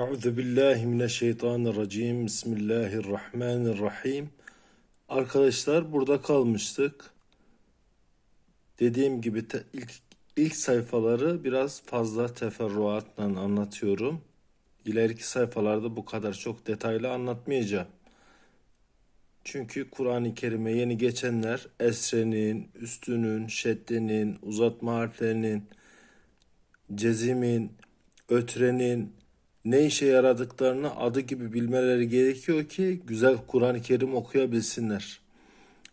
Euzu billahi mineşşeytanirracim. Bismillahirrahmanirrahim. Arkadaşlar burada kalmıştık. Dediğim gibi te- ilk ilk sayfaları biraz fazla teferruatla anlatıyorum. İleriki sayfalarda bu kadar çok detaylı anlatmayacağım. Çünkü Kur'an-ı Kerim'e yeni geçenler esrenin, üstünün, şeddenin, uzatma harflerinin, cezimin, ötrenin ne işe yaradıklarını adı gibi bilmeleri gerekiyor ki güzel Kur'an-ı Kerim okuyabilsinler.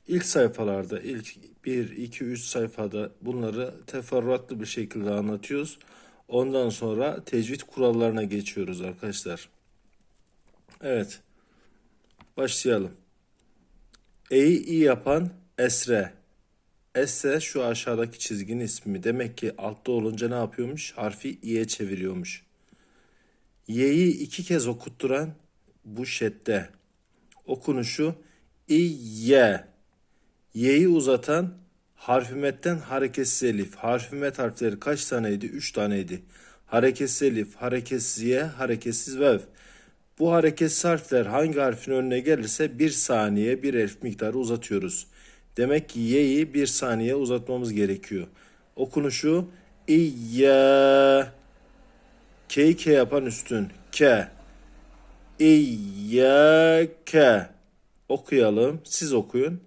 İlk sayfalarda, ilk 1, 2, 3 sayfada bunları teferruatlı bir şekilde anlatıyoruz. Ondan sonra tecvid kurallarına geçiyoruz arkadaşlar. Evet, başlayalım. E'yi i yapan esre. Esre şu aşağıdaki çizginin ismi. Demek ki altta olunca ne yapıyormuş? Harfi i'ye çeviriyormuş. Y'yi iki kez okutturan bu şedde. Okunuşu İye. Y'yi uzatan harfimetten hareketsiz elif. Harfimet harfleri kaç taneydi? Üç taneydi. Hareketsiz elif, hareketsiz ye, hareketsiz vev. Bu hareketsiz harfler hangi harfin önüne gelirse bir saniye bir elif miktarı uzatıyoruz. Demek ki y'yi bir saniye uzatmamız gerekiyor. Okunuşu İyye. K'yi K yapan üstün. K. İyyâke. Okuyalım. Siz okuyun.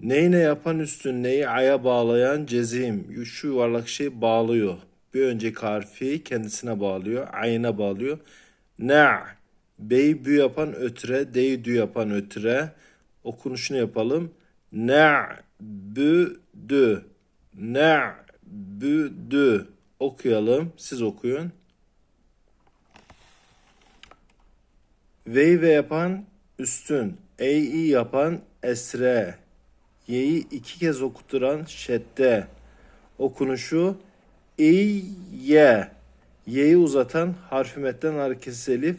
Neyi ne yapan üstün, neyi aya bağlayan cezim. Şu yuvarlak şey bağlıyor. Bir önceki harfi kendisine bağlıyor. Ayına bağlıyor. Na. Bey bü yapan ötüre, dey dü yapan ötüre. Okunuşunu yapalım. Na. Bü dü. Na. Bü dü. Okuyalım. Siz okuyun. Vey ve yapan üstün. Ey i yapan esre. Y'yi iki kez okuturan şedde. Okunuşu İye. Y'yi uzatan harfimetten hareketsiz elif.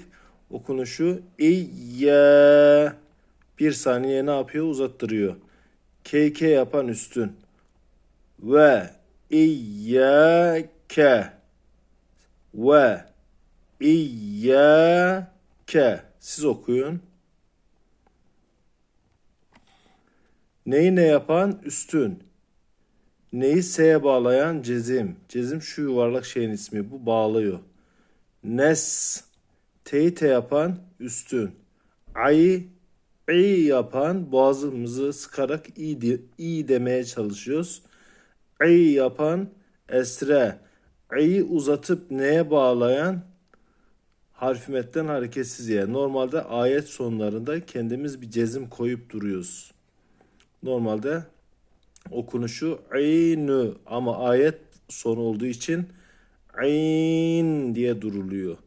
Okunuşu İye. Bir saniye ne yapıyor? Uzattırıyor. KK yapan üstün. Ve İyyâke. Ve İyyâke. Siz okuyun. Neyi ne yapan üstün. Neyi S'ye bağlayan cezim. Cezim şu yuvarlak şeyin ismi. Bu bağlıyor. Nes. T'yi te yapan üstün. Ay. i yapan boğazımızı sıkarak i, de, demeye çalışıyoruz. I yapan esre. İ'yi uzatıp neye bağlayan harfimetten hareketsiz ye. Normalde ayet sonlarında kendimiz bir cezim koyup duruyoruz. Normalde okunuşu aynı ama ayet son olduğu için ayn diye duruluyor.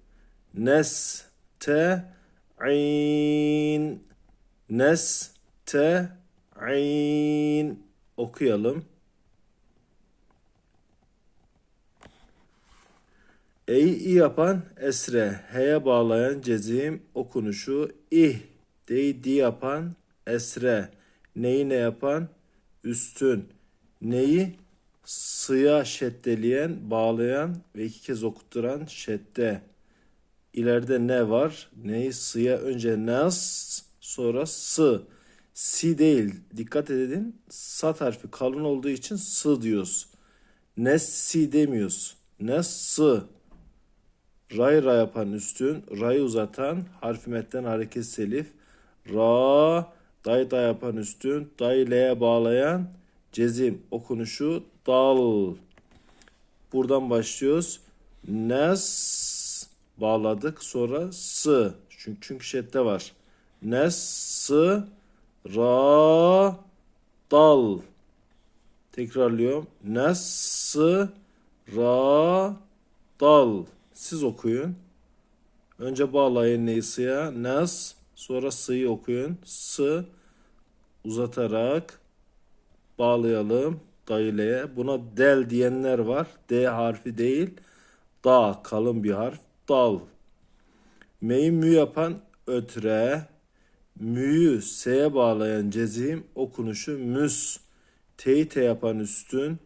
Nes te ayn nes te ayn okuyalım. Ey i yapan esre, h'ye bağlayan cezim okunuşu ih, dey di yapan esre, neyi ne yapan üstün, neyi sıya şeddeleyen, bağlayan ve iki kez okutturan şedde. İleride ne var? Neyi sıya önce nas, sonra sı. Si değil. Dikkat edin. Sat harfi kalın olduğu için sı diyoruz. Nessi demiyoruz. Nessı. Ray ra yapan üstün, rayı uzatan, harfimetten hareketsiz elif. Ra, day da yapan üstün, day le'ye bağlayan, cezim okunuşu dal. Buradan başlıyoruz. Nes bağladık. Sonra sı. Çünkü, çünkü şedde var. Nes sı ra dal. Tekrarlıyorum. Nes sı ra dal. Siz okuyun. Önce bağlayın neyi sıya. Nas. Sonra sıyı okuyun. Sı. Uzatarak bağlayalım. Dayıleye. Buna del diyenler var. D harfi değil. Da kalın bir harf. Dal. Meyi mü yapan ötre. Mü'yü S'ye bağlayan cezim okunuşu müs. T'yi te yapan üstün.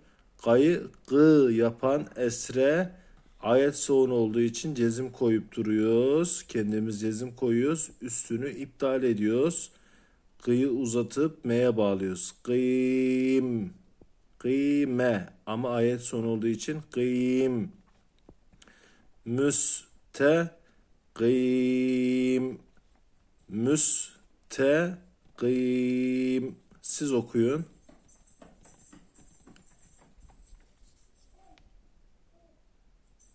Gayı gı yapan esre Ayet son olduğu için cezim koyup duruyoruz. Kendimiz cezim koyuyoruz. Üstünü iptal ediyoruz. Gıyı uzatıp m'ye bağlıyoruz. Gıyım. Gıyme. Ama ayet son olduğu için gıyım. Müste gıyım. Müste gıyım. Siz okuyun.